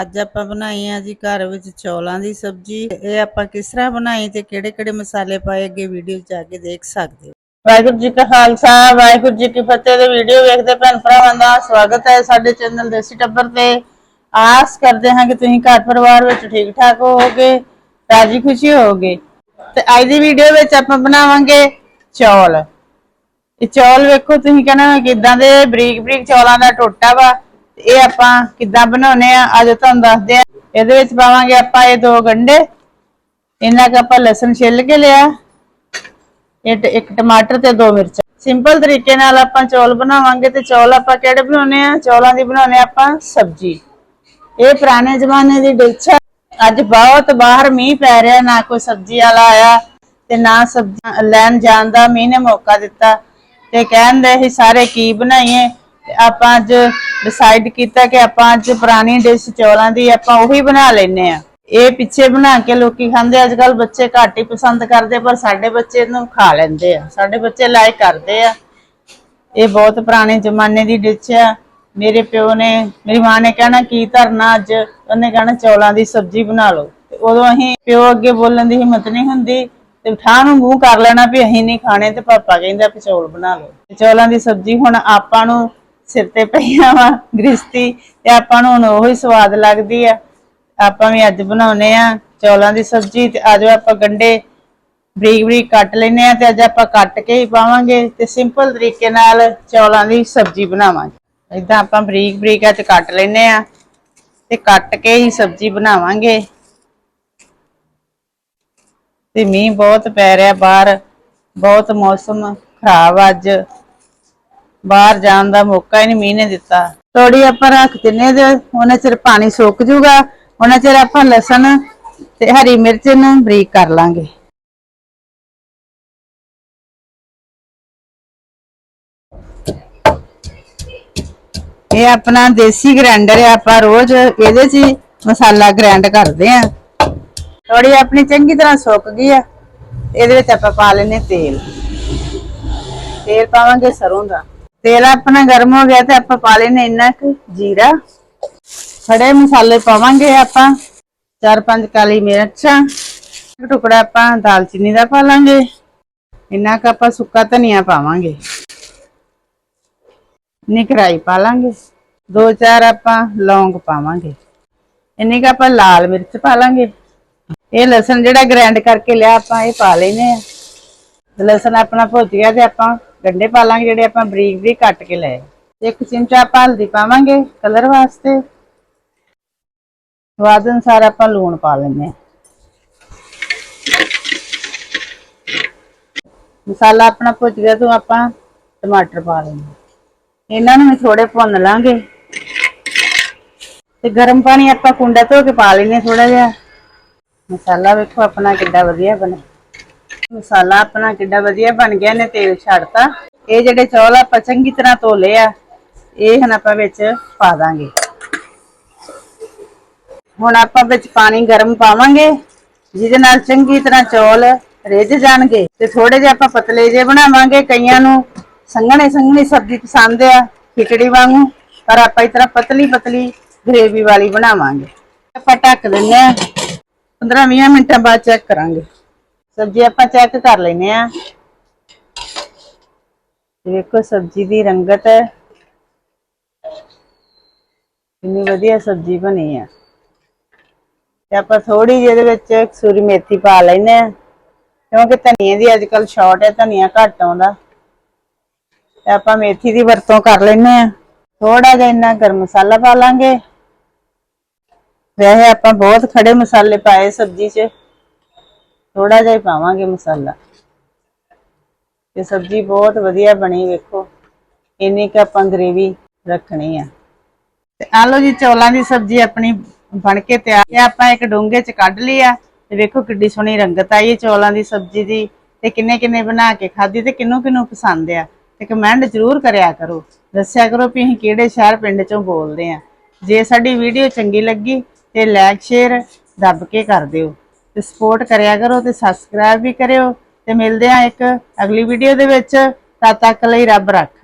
ਅੱਜ ਆਪਾਂ ਬਣਾਈ ਆ ਜੀ ਘਰ ਵਿੱਚ ਚੌਲਾਂ ਦੀ ਸਬਜ਼ੀ। ਇਹ ਆਪਾਂ ਕਿਸ ਤਰ੍ਹਾਂ ਬਣਾਈ ਤੇ ਕਿਹੜੇ ਕਿਹੜੇ ਮਸਾਲੇ ਪਾਏ ਅੱਗੇ ਵੀਡੀਓ ਚ ਆ ਕੇ ਦੇਖ ਸਕਦੇ ਹੋ। ਵਾਹਿਗੁਰੂ ਜੀ ਕਾ ਖਾਲਸਾ, ਵਾਹਿਗੁਰੂ ਜੀ ਕੀ ਫਤਿਹ ਦੇ ਵੀਡੀਓ ਵੇਖਦੇ ਭੈਣ ਭਰਾਵਾਂ ਦਾ ਸਵਾਗਤ ਹੈ ਸਾਡੇ ਚੈਨਲ ਦੇਸੀ ਟੱਬਰ ਤੇ। ਆਸ ਕਰਦੇ ਹਾਂ ਕਿ ਤੁਸੀਂ ਘਰ ਪਰਿਵਾਰ ਵਿੱਚ ਠੀਕ ਠਾਕ ਹੋਵੋਗੇ, ਰਾਜੀ ਖੁਸ਼ੀ ਹੋਵੋਗੇ। ਤੇ ਅੱਜ ਦੀ ਵੀਡੀਓ ਵਿੱਚ ਆਪਾਂ ਬਣਾਵਾਂਗੇ ਚੌਲ। ਇਹ ਚੌਲ ਵੇਖੋ, ਤੁਸੀਂ ਕਹਿਣਾ ਕਿਦਾਂ ਦੇ ਬਰੀਕ ਬਰੀਕ ਚੌਲਾਂ ਦਾ ਟੋਟਾ ਵਾ। ਇਹ ਆਪਾਂ ਕਿੱਦਾਂ ਬਣਾਉਨੇ ਆ, ਅੱਜ ਤੁਹਾਨੂੰ ਦੱਸਦੇ ਆ। ਇਹਦੇ ਵਿੱਚ ਪਾਵਾਂਗੇ ਆਪਾਂ ਇਹ ਦੋ ਗੰਡੇ ਇਹਨਾਂ ਕੁ ਆਪਾਂ ਲਸਣ ਛਿੱਲ ਕੇ ਲਿਆ। ਇਹ ਇੱਕ ਟਮਾਟਰ ਤੇ ਦੋ ਮਿਰਚ। ਸਿੰਪਲ ਤਰੀਕੇ ਨਾਲ ਆਪਾਂ ਚੌਲ ਬਣਾਵਾਂਗੇ ਤੇ ਚੌਲ ਆਪਾਂ ਕਿਹੜੇ ਬਣਾਉਨੇ ਆ? ਚੌਲਾਂ ਦੀ ਬਣਾਉਨੇ ਆਪਾਂ ਸਬਜ਼ੀ। ਇਹ ਪੁਰਾਣੇ ਜ਼ਮਾਨੇ ਦੀ ਡਿਸ਼ ਹੈ ਅੱਜ ਬਹੁਤ ਬਾਹਰ ਮੀਂਹ ਪੈ ਰਿਹਾ, ਨਾ ਕੋਈ ਸਬਜ਼ੀ ਵਾਲਾ ਆਇਆ ਤੇ ਨਾ ਸਬਜ਼ੀਆਂ ਲੈਣ ਜਾਣ ਦਾ ਮੀਂਹ ਨੇ ਮੌਕਾ ਦਿੱਤਾ। ਤੇ ਕਹਿੰਦੇ ਸੀ, ਸਾਰੇ ਕੀ ਬਣਾਈਏ? ਆਪਾਂ ਅੱਜ ਡਿਸਾਈਡ ਕੀਤਾ ਕਿ ਆਪਾਂ ਅੱਜ ਪੁਰਾਣੀ ਡਿਸ਼ ਚੌਲਾਂ ਦੀ ਆਪਾਂ ਉਹੀ ਬਣਾ ਲੈਨੇ ਆ ਇਹ ਪਿੱਛੇ ਬਣਾ ਕੇ ਲੋਕੀ ਖਾਂਦੇ ਅੱਜ ਕੱਲ ਬੱਚੇ ਘੱਟ ਹੀ ਪਸੰਦ ਕਰਦੇ, ਪਰ ਸਾਡੇ ਬੱਚੇ ਇਹਨੂੰ ਖਾ ਲੈਂਦੇ ਆ। ਸਾਡੇ ਬੱਚੇ ਲਾਇਕ ਕਰਦੇ ਆ। ਇਹ ਬਹੁਤ ਪੁਰਾਣੇ ਜ਼ਮਾਨੇ ਦੀ ਡਿਸ਼ ਆ। ਮੇਰੇ ਪਿਓ ਨੇ, ਮੇਰੀ ਮਾਂ ਨੇ ਕਹਿਣਾ, ਕੀ ਧਰਨਾ ਅੱਜ? ਉਹਨੇ ਕਹਿਣਾ, ਚੌਲਾਂ ਦੀ ਸਬਜ਼ੀ ਬਣਾ ਲਓ। ਤੇ ਉਦੋਂ ਅਸੀਂ ਪਿਓ ਅੱਗੇ ਬੋਲਣ ਦੀ ਹਿੰਮਤ ਨਹੀਂ ਹੁੰਦੀ ਤੇ ਠਾਹ ਨੂੰ ਮੂੰਹ ਕਰ ਲੈਣਾ ਵੀ ਅਸੀਂ ਨਹੀਂ ਖਾਣੇ ਤੇ ਪਾਪਾ ਕਹਿੰਦਾ ਵੀ ਚੌਲ ਬਣਾ ਲਓ। ਚੌਲਾਂ ਦੀ ਸਬਜ਼ੀ ਹੁਣ ਆਪਾਂ ਨੂੰ ਸਿਰ ਤੇ ਪਈਆਂ ਵਾ ਗ੍ਰਿਸ਼ਤੀ ਤੇ ਆਪਾਂ ਨੂੰ ਹੁਣ ਉਹੀ ਸਵਾਦ ਲੱਗਦੀ ਆ। ਆਪਾਂ ਵੀ ਅੱਜ ਬਣਾਉਨੇ ਆ ਚੌਲਾਂ ਦੀ ਸਬਜ਼ੀ ਤੇ ਆਜੋ ਆਪਾਂ ਗੰਡੇ ਬਰੀਕ ਬਰੀਕ ਕੱਟ ਲੈਨੇ ਆ ਤੇ ਅੱਜ ਆਪਾਂ ਕੱਟ ਕੇ ਹੀ ਪਾਵਾਂਗੇ ਤੇ ਸਿੰਪਲ ਤਰੀਕੇ ਨਾਲ ਚੌਲਾਂ ਦੀ ਸਬਜ਼ੀ ਬਣਾਵਾਂਗੇ। ਇਦਾਂ ਆਪਾਂ ਬਰੀਕ ਬਰੀਕ ਅੱਜ ਕੱਟ ਲੈਨੇ ਆ ਤੇ ਕੱਟ ਕੇ ਹੀ ਸਬਜ਼ੀ ਬਣਾਵਾਂਗੇ। ਤੇ ਮੀਂਹ ਬਹੁਤ ਪੈ ਰਿਹਾ ਬਾਹਰ, ਬਹੁਤ ਮੌਸਮ ਖਰਾਬ ਆ ਅੱਜ। ਬਾਹਰ ਜਾਣ ਦਾ ਮੌਕਾ ਹੀ ਨਹੀਂ ਮੀਂਹ ਨੇ ਦਿੱਤਾ। ਥੋੜੀ ਆਪਾਂ ਰੱਖ ਦਿੰਨੇ ਤੇ ਉਹਨਾਂ ਚਿਰ ਪਾਣੀ ਸੁੱਕ ਜੂਗਾ, ਉਹਨਾਂ ਚਿਰ ਆਪਾਂ ਲਸਣ ਤੇ ਹਰੀ ਮਿਰਚ ਨੂੰ ਬਰੀਕ ਕਰ ਲਾਂਗੇ। ਇਹ ਆਪਣਾ ਦੇਸੀ ਗ੍ਰਾਈਂਡਰ ਹੈ ਆਪਾਂ ਰੋਜ਼ ਇਹਦੇ 'ਚ ਮਸਾਲਾ ਗ੍ਰਾਈਂਡ ਕਰਦੇ ਆ। ਥੋੜੀ ਆਪਣੀ ਚੰਗੀ ਤਰ੍ਹਾਂ ਸੁੱਕ ਗਈ ਆ, ਇਹਦੇ ਵਿੱਚ ਆਪਾਂ ਪਾ ਲੈਨੇ ਤੇਲ। ਤੇਲ ਪਾਵਾਂਗੇ ਸਰੋਂ ਦਾ। ਤੇਲ ਆਪਣਾ ਗਰਮ ਹੋ ਗਿਆ ਤੇ ਆਪਾਂ ਪਾ ਲੈਨੇ ਇੰਨਾ ਕੁ ਜੀਰਾ। ਖੜੇ ਮਸਾਲੇ ਪਾਵਾਂਗੇ ਆਪਾਂ। ਚਾਰ ਪੰਜ ਕਾਲੀ ਮਿਰਚਾਂ, ਇੱਕ ਟੁਕੜਾ ਆਪਾਂ ਦਾਲਚੀਨੀ ਦਾ ਪਾ ਲਾਂਗੇ। ਇੰਨਾ ਕੁ ਆਪਾਂ ਸੁੱਕਾ ਧਨੀਆ ਪਾਵਾਂਗੇ। ਨਿਕਰਾਈ ਪਾ ਲਾਂਗੇ। ਦੋ ਚਾਰ ਆਪਾਂ ਲੌਂਗ ਪਾਵਾਂਗੇ। ਇੰਨੀ ਕੁ ਆਪਾਂ ਲਾਲ ਮਿਰਚ ਪਾ ਲਾਂਗੇ। ਇਹ ਲਸਣ ਜਿਹੜਾ ਗ੍ਰਾਈਂਡ ਕਰਕੇ ਲਿਆ ਆਪਾਂ, ਇਹ ਪਾ ਲੈਨੇ ਆ। ਲਸਣ ਆਪਣਾ ਭੁੱਜ ਗਿਆ ਤੇ ਆਪਾਂ ਗੰਡੇ ਪਾ ਲਾਂਗੇ ਜਿਹੜੇ ਆਪਾਂ ਬਰੀਕ ਬਰੀਕ ਕੱਟ ਕੇ ਲਏ। ਇੱਕ ਚਮਚਾ ਆਪਾਂ ਹਲਦੀ ਪਾਵਾਂਗੇ ਕਲਰ ਵਾਸਤੇ। ਸਵਾਦ ਅਨੁਸਾਰ ਆਪਾਂ ਲੂਣ ਪਾ ਲੈਨੇ ਆ ਮਸਾਲਾ ਆਪਣਾ ਭੁੱਜ ਗਿਆ ਤੋਂ ਆਪਾਂ ਟਮਾਟਰ ਪਾ ਲੈਨੇ ਇਹਨਾਂ ਨੂੰ ਵੀ ਥੋੜੇ ਭੁੰਨ ਲਾਂਗੇ। ਤੇ ਗਰਮ ਪਾਣੀ ਆਪਾਂ ਕੁੰਡਾ ਧੋ ਕੇ ਪਾ ਲੈਨੇ ਥੋੜਾ ਜਿਹਾ। ਮਸਾਲਾ ਵੇਖੋ ਆਪਣਾ ਕਿੱਡਾ ਵਧੀਆ ਬਣਾ ਮਸਾਲਾ ਆਪਣਾ ਕਿੱਡਾ ਵਧੀਆ ਬਣ ਗਿਆ ਨੇ ਤੇਲ ਛੱਡਤਾ। ਇਹ ਜਿਹੜੇ ਚੌਲ ਆਪਾਂ ਚੰਗੀ ਤਰ੍ਹਾਂ ਧੋਲੇ ਆ, ਇਹ ਹੁਣ ਆਪਾਂ ਵਿੱਚ ਪਾ ਦਾਂਗੇ। ਹੁਣ ਆਪਾਂ ਵਿੱਚ ਪਾਣੀ ਗਰਮ ਪਾਵਾਂਗੇ, ਜਿਹਦੇ ਨਾਲ ਚੰਗੀ ਤਰ੍ਹਾਂ ਚੌਲ ਰਿੱਝ ਜਾਣਗੇ ਤੇ ਥੋੜੇ ਜਿਹਾ ਆਪਾਂ ਪਤਲੇ ਜੇ ਬਣਾਵਾਂਗੇ, ਕਈਆਂ ਨੂੰ ਸੰਘਣੇ ਸੰਘਣੀ ਸਬਜ਼ੀ ਪਸੰਦ ਆ ਖਿਚੜੀ ਵਾਂਗੂ, ਪਰ ਆਪਾਂ ਇਸ ਤਰ੍ਹਾਂ ਪਤਲੀ ਪਤਲੀ ਗ੍ਰੇਵੀ ਵਾਲੀ ਬਣਾਵਾਂਗੇ। ਆਪਾਂ ਢੱਕ ਦਿੰਨੇ ਆ 15-20 ਮਿੰਟਾਂ ਬਾਅਦ ਚੈੱਕ ਕਰਾਂਗੇ। ਸਬਜ਼ੀ ਆਪਾਂ ਚੈੱਕ ਕਰ ਲੈਨੇ ਆ ਵੇਖੋ ਸਬਜ਼ੀ ਦੀ ਰੰਗਤ। ਕਿੰਨੀ ਵਧੀਆ ਸਬਜ਼ੀ ਬਣੀ ਆ। ਤੇ ਆਪਾਂ ਥੋੜੀ ਜਿਹੀ ਇਹਦੇ ਵਿੱਚ ਸੂਰੀ ਮੇਥੀ ਪਾ ਲੈਨੇ ਆ ਕਿਉਂਕਿ ਧਨੀਏ ਦੀ ਅੱਜ ਕੱਲ ਸ਼ਾਰਟ ਹੈ, ਧਨੀਆ ਘੱਟ ਆਉਂਦਾ। ਤੇ ਆਪਾਂ ਮੇਥੀ ਦੀ ਵਰਤੋਂ ਕਰ ਲੈਨੇ ਆ ਥੋੜਾ ਜਿਹਾ ਇੰਨਾ ਗਰਮ ਮਸਾਲਾ ਪਾ ਲਾਂਗੇ। ਵੈਸੇ ਆਪਾਂ ਬਹੁਤ ਖੜੇ ਮਸਾਲੇ ਪਾਏ ਸਬਜ਼ੀ 'ਚ। ਥੋੜਾ ਜਿਹਾ ਹੀ ਪਾਵਾਂਗੇ ਮਸਾਲਾ। ਤੇ ਸਬਜ਼ੀ ਬਹੁਤ ਵਧੀਆ ਬਣੀ, ਵੇਖੋ। ਇੰਨੀ ਕੁ ਆਪਾਂ ਗ੍ਰੇਵੀ ਰੱਖਣੀ ਆ। ਤੇ ਆ ਲਓ ਜੀ, ਚੌਲਾਂ ਦੀ ਸਬਜ਼ੀ ਆਪਣੀ ਬਣ ਕੇ ਤਿਆਰ। ਹੈ ਆਪਾਂ ਇੱਕ ਡੋਂਗੇ 'ਚ ਕੱਢ ਲਈ ਆ। ਤੇ ਵੇਖੋ ਕਿੱਡੀ ਸੋਹਣੀ ਰੰਗਤ ਆਈ ਹੈ ਚੌਲਾਂ ਦੀ ਸਬਜ਼ੀ ਦੀ। ਤੇ ਕਿੰਨੇ ਕਿੰਨੇ ਬਣਾ ਕੇ ਖਾਧੀ ਤੇ ਕਿੰਨੂੰ ਕਿੰਨੂੰ ਪਸੰਦ ਆ। ਤੇ ਕਮੈਂਟ ਜ਼ਰੂਰ ਕਰਿਆ ਕਰੋ। ਦੱਸਿਆ ਕਰੋ ਵੀ ਅਸੀਂ ਕਿਹੜੇ ਸ਼ਹਿਰ ਪਿੰਡ 'ਚੋਂ ਬੋਲਦੇ ਆ। ਜੇ ਸਾਡੀ ਵੀਡੀਓ ਚੰਗੀ ਲੱਗੀ ਤੇ ਲਾਈਕ, ਸ਼ੇਅਰ ਦੱਬ ਕੇ ਕਰ ਦਿਓ। ਤੇ ਸਪੋਰਟ ਕਰਿਆ ਕਰੋ ਤੇ ਸਬਸਕ੍ਰਾਈਬ ਵੀ ਕਰਿਓ ਤੇ ਮਿਲਦੇ ਆ ਇੱਕ ਅਗਲੀ ਵੀਡੀਓ ਦੇ ਵਿੱਚ। ਤਦ ਤੱਕ ਲਈ ਰੱਬ ਰੱਖ।